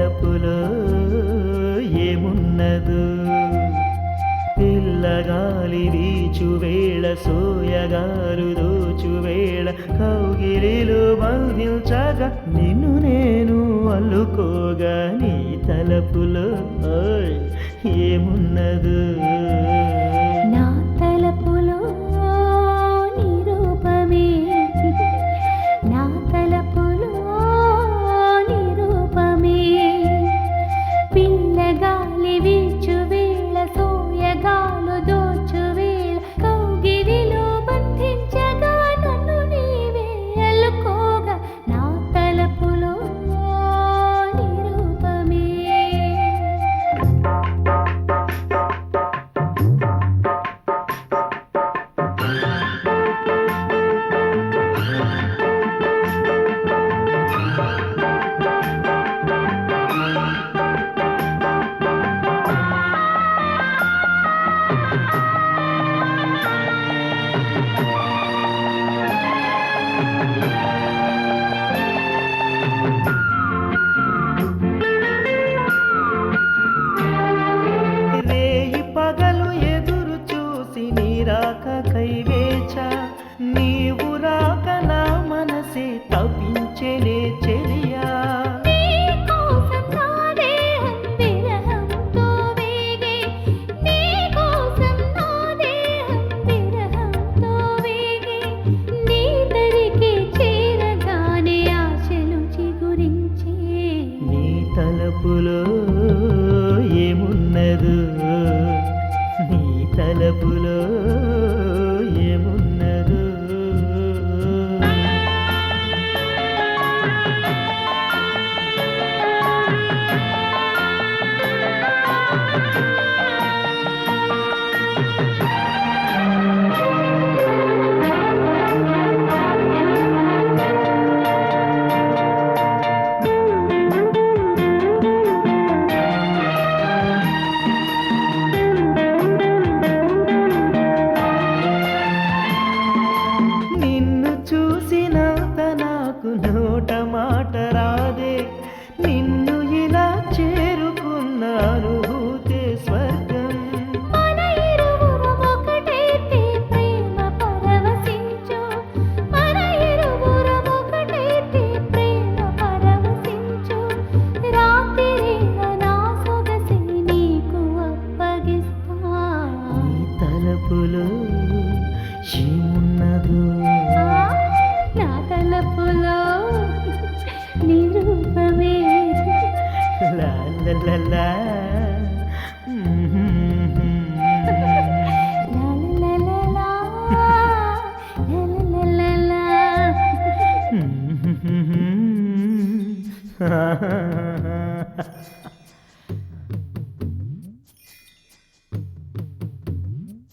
తలపులో ఏమున్నదు? పిల్లగాలి వీచువేళ సోయగాలు దోచువేళ కౌగిరిలు బంధించగా నిన్ను నేను అల్లుకోగా నీ తలపులో. ఏమున్నదు? గాలి వీచువే. రాక కైవేచ నీవు రాక నా మనసే తప్పించలే చెలియా. తలపులో ఏమున్నదో నీ తలపులో லல்ல Ha ha ha ha.